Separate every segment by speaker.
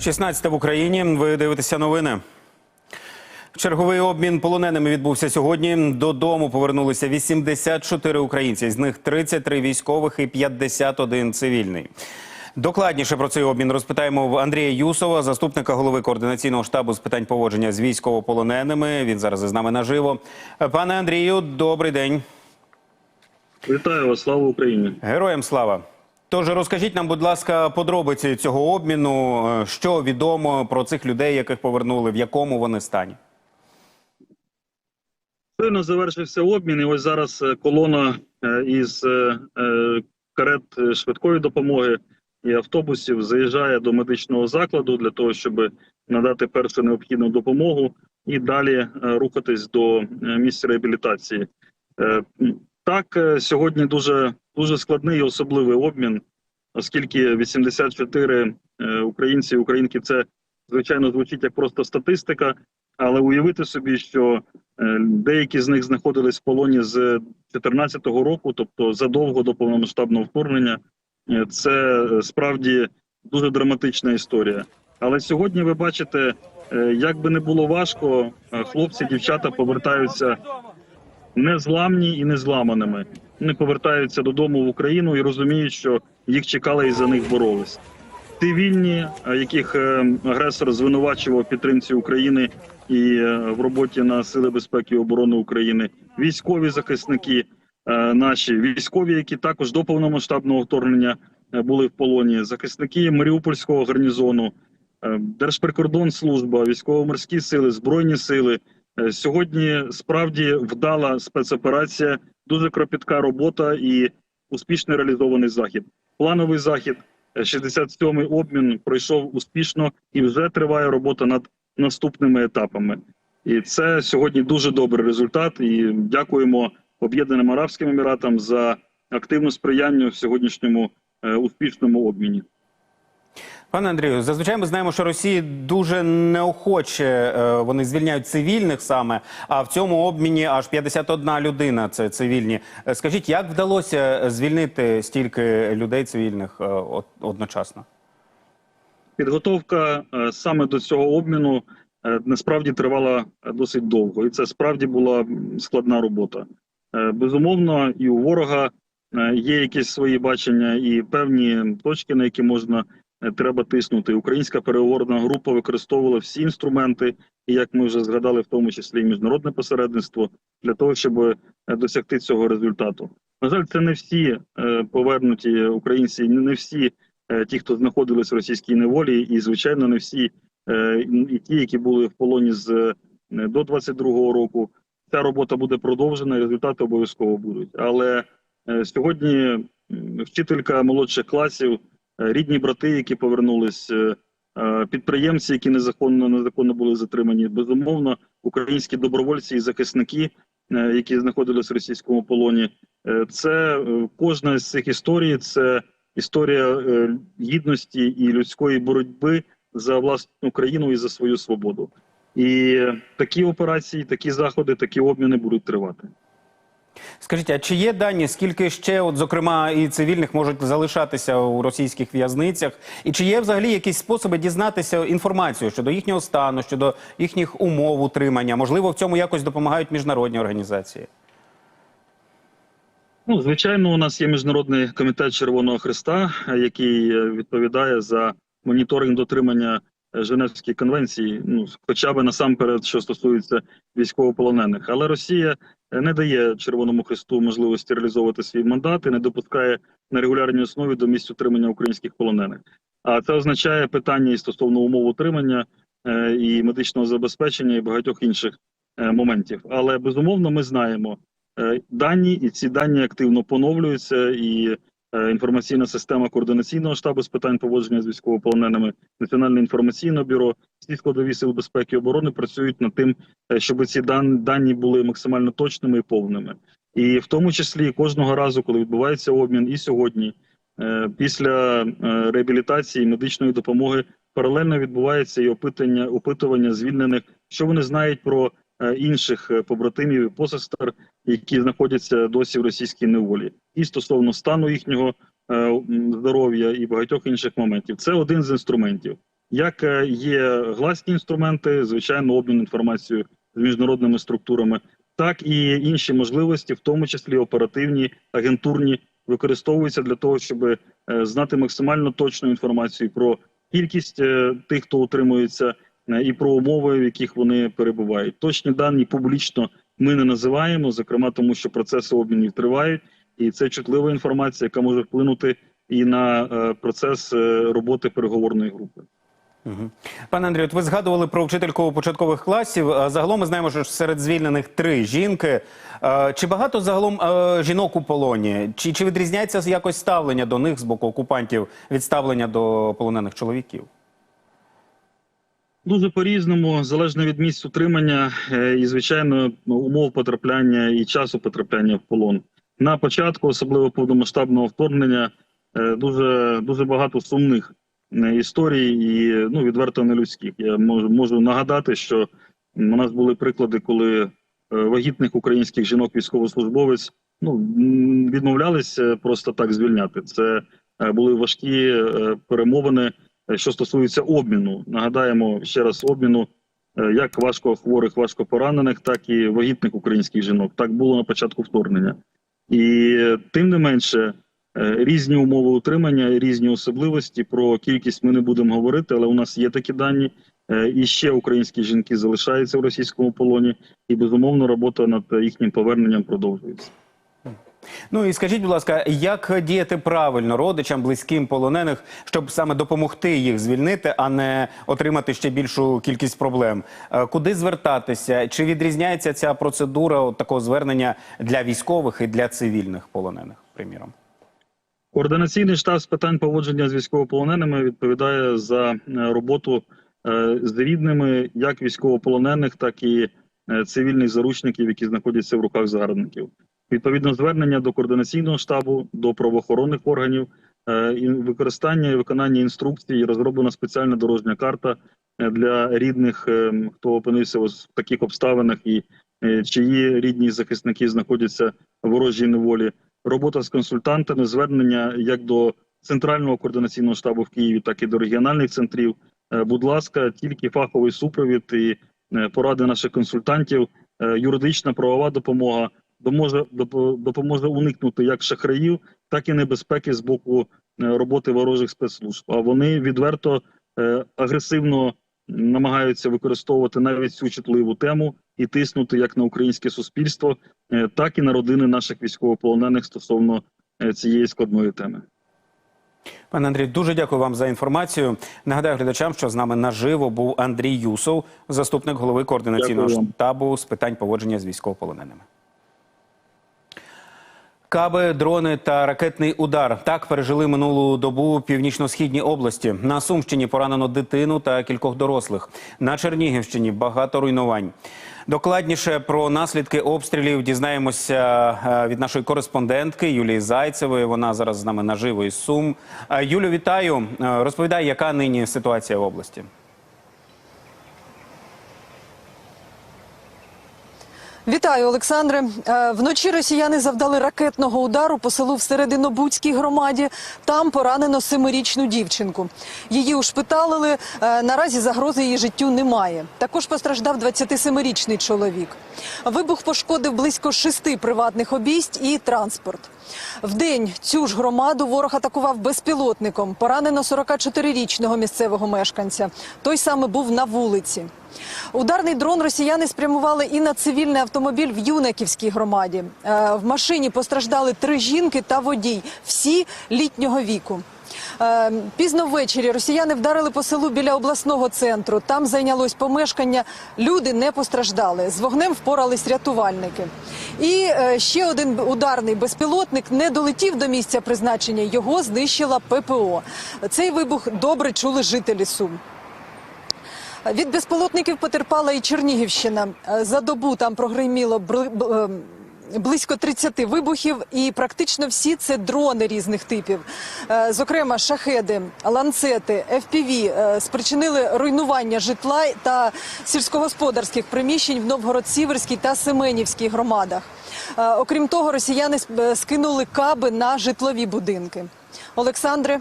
Speaker 1: 16 в Україні. Ви дивитеся новини. Черговий обмін полоненими відбувся сьогодні. Додому повернулися 84 українці. З них 33 військових і 51 цивільний. Докладніше про цей обмін розпитаємо в Андрія Юсова, заступника голови координаційного штабу з питань поводження з військовополоненими. Він зараз із нами наживо. Пане Андрію, добрий день.
Speaker 2: Вітаю вас, слава Україні.
Speaker 1: Героям слава. Тож розкажіть нам, будь ласка, подробиці цього обміну. Е, Що відомо про цих людей, яких повернули, в якому вони стані?
Speaker 2: Щойно завершився обмін, і ось зараз е, колона е, із карет швидкої допомоги і автобусів заїжджає до медичного закладу для того, щоб надати першу необхідну допомогу і далі рухатись до місця реабілітації. Так, е, сьогодні дуже дуже складний і особливий обмін, оскільки 84 е, українці і українки це звичайно звучить як просто статистика, але уявити собі, що Е, Деякі з них знаходились в полоні з 2014 року, тобто задовго до повномасштабного вторгнення. Це справді дуже драматична історія. Але сьогодні ви бачите, як би не було важко, хлопці, дівчата повертаються незламні і незламаними. Вони повертаються додому в Україну і розуміють, що їх чекали і за них боролись. Цивільні, е, яких е, агресор звинувачував підтримці України і е, в роботі на сили безпеки і оборони України, військові захисники наші, військові, які також до повномасштабного вторгнення були в полоні, захисники Маріупольського гарнізону, Держприкордонслужба, військово-морські сили, збройні сили. Е, Сьогодні справді вдала спецоперація, дуже кропітка робота і успішно реалізований захід. Плановий захід. Е, 67-й обмін пройшов успішно і вже триває робота над наступними етапами. І це сьогодні дуже добрий результат. І дякуємо Об'єднаним Арабським Еміратам за активне сприяння в сьогоднішньому е, успішному обміні.
Speaker 1: Пане Андрію, зазвичай ми знаємо, що Росії дуже неохоче е, вони звільняють цивільних саме. А в цьому обміні аж 51 людина це цивільні. Е, Скажіть, як вдалося звільнити стільки людей цивільних е, одночасно?
Speaker 2: Підготовка саме до цього обміну насправді тривала досить довго, і це справді була складна робота. Безумовно, і у ворога є якісь свої бачення і певні точки, на які можна треба тиснути. Українська переговорна група використовувала всі інструменти, і як ми вже згадали, в тому числі і міжнародне посередництво, для того, щоб е, досягти цього результату. На жаль, це не всі е, повернуті українці, не всі е, ті, хто знаходились в російській неволі, і звичайно, не всі е, і ті, які були в полоні з е, до 22-го року. Ця робота буде продовжена, результати обов'язково будуть. Але е, сьогодні вчителька молодших класів, е, рідні брати, які повернулись, е, е, підприємці, які незаконно незаконно були затримані, безумовно, українські добровольці і захисники, е, які знаходились в російському полоні. Е, Це е, кожна з цих історій, це історія е, гідності і людської боротьби за власну країну і за свою свободу. І такі операції, такі заходи, такі обміни будуть тривати.
Speaker 1: Скажіть, а чи є дані, скільки ще, от зокрема, і цивільних можуть залишатися у російських в'язницях? І чи є взагалі якісь способи дізнатися інформацію щодо їхнього стану, щодо їхніх умов утримання? Можливо, в цьому якось допомагають міжнародні організації?
Speaker 2: Ну, звичайно, у нас є міжнародний комітет Червоного Христа, який е, відповідає за моніторинг дотримання Женевської конвенції, ну хоча б насамперед, що стосується військовополонених. Але Росія е, не дає Червоному Христу можливості реалізовувати свій мандат і не допускає на регулярній основі до місць утримання українських полонених. А це означає питання і стосовно умов утримання е, і медичного забезпечення і багатьох інших е, моментів. Але безумовно, ми знаємо дані, і ці дані активно поновлюються. І інформаційна система координаційного штабу з питань поводження з військовополоненими, Національне інформаційне бюро, всі складові сил безпеки і оборони працюють над тим, е, щоб ці дан- дані були максимально точними і повними. І в тому числі кожного разу, коли відбувається обмін, і сьогодні, е, після е, реабілітації медичної допомоги, паралельно відбувається і опитання, опитування звільнених, що вони знають про е, інших е, побратимів і посестер, які знаходяться досі в російській неволі, і стосовно стану їхнього е, здоров'я і багатьох інших моментів. Це один з інструментів. Як е, є гласні інструменти, звичайно, обмін інформацією з міжнародними структурами, так і інші можливості, в тому числі оперативні, агентурні, використовуються для того, щоб е, знати максимально точну інформацію про кількість тих, хто утримується, і про умови, в яких вони перебувають. Точні дані публічно ми не називаємо, зокрема тому, що процеси обмінів тривають, і це чутлива інформація, яка може вплинути і на е, процес е, роботи переговорної групи.
Speaker 1: Пане Андрію, от ви згадували про вчительку початкових класів. Загалом ми знаємо, що серед звільнених три жінки. Е, Чи багато загалом е, жінок у полоні? Чи, чи відрізняється якось ставлення до них з боку окупантів від ставлення до полонених чоловіків?
Speaker 2: Дуже по-різному, залежно від місць утримання е, і, звичайно, умов потрапляння і часу потрапляння в полон. На початку, особливо повномасштабного вторгнення, е, дуже дуже багато сумних е, історій і ну відверто нелюдських. Я можу можу нагадати, що у нас були приклади, коли вагітних українських жінок військовослужбовець ну відмовлялися просто так звільняти. Це були важкі перемовини. Е, що стосується обміну. Нагадаємо ще раз обміну е, як важкохворих, важкопоранених, так і вагітних українських жінок. Так було на початку вторгнення. І е, тим не менше, різні умови утримання, різні особливості. Про кількість ми не будемо говорити, але у нас є такі дані. І ще українські жінки залишаються в російському полоні, і безумовно робота над їхнім поверненням продовжується.
Speaker 1: Ну і скажіть, будь ласка, як діяти правильно родичам, близьким полонених, щоб саме допомогти їх звільнити, а не отримати ще більшу кількість проблем? Е, Куди звертатися? Чи відрізняється ця процедура такого звернення для військових і для цивільних полонених, приміром?
Speaker 2: Координаційний штаб з питань поводження з військовополоненими відповідає за е, роботу е, з рідними як військовополонених, так і цивільних заручників, які знаходяться в руках загарбників. Відповідно, звернення до координаційного штабу, до правоохоронних органів, е, використання і виконання інструкцій, розроблена спеціальна дорожня карта е, для рідних, е, хто опинився в таких обставинах, і чиї рідні захисники знаходяться в ворожій неволі робота з консультантами, звернення як до центрального координаційного штабу в Києві, так і до регіональних центрів. Будь ласка, тільки фаховий супровід і поради наших консультантів, юридична правова допомога допоможе, доп- допоможе уникнути як шахраїв, так і небезпеки з боку е, роботи ворожих спецслужб. А вони відверто е, агресивно намагаються використовувати навіть цю чутливу тему і тиснути як на українське суспільство, е, так і на родини наших військовополонених стосовно цієї складної теми.
Speaker 1: Пане Андрій, дуже дякую вам за інформацію. Нагадаю глядачам, що з нами наживо був Андрій Юсов, заступник голови координаційного
Speaker 2: Дякую
Speaker 1: штабу з питань поводження з військовополоненими. Каби, дрони та ракетний удар так пережили минулу добу північно-східній області. На Сумщині поранено дитину та кількох дорослих. На Чернігівщині багато руйнувань. Докладніше про наслідки обстрілів дізнаємося е, від нашої кореспондентки Юлії Зайцевої. Вона зараз з нами наживо із Сум. Е, Юлю, вітаю. Е, Розповідай, яка нині ситуація в області.
Speaker 3: Вітаю, Олександре. Е, Вночі росіяни завдали ракетного удару по селу в Серединобудській громаді. Там поранено семирічну дівчинку. Її ушпиталили. Е, Наразі загрози її життю немає. Також постраждав 27-річний чоловік. Вибух пошкодив близько шести приватних обійсть і транспорт. Вдень цю ж громаду ворог атакував безпілотником. Поранено 44-річного місцевого мешканця. Той саме був на вулиці. Ударний дрон росіяни спрямували і на цивільний автомобіль в Юнаківській громаді. Е, В машині постраждали три жінки та водій, всі літнього віку. Е, Пізно ввечері росіяни вдарили по селу біля обласного центру. Там зайнялось помешкання. Люди не постраждали. З вогнем впорались рятувальники. І е, ще один ударний безпілотник не долетів до місця призначення. Його знищила ППО. Цей вибух добре чули жителі Сум. Від безпілотників потерпала і Чернігівщина. Е, За добу там прогриміло бр- б- е, близько 30 вибухів, і практично всі це дрони різних типів. Е, Зокрема, шахеди, ланцети, FPV е, спричинили руйнування житла та сільськогосподарських приміщень в Новгород-Сіверській та Семенівській громадах. Е, Окрім того, росіяни скинули каби на житлові будинки. Олександре.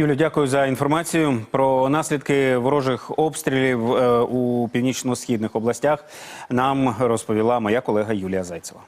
Speaker 1: Юлі, дякую за інформацію про наслідки ворожих обстрілів е, у північно-східних областях. Нам розповіла моя колега Юлія Зайцева.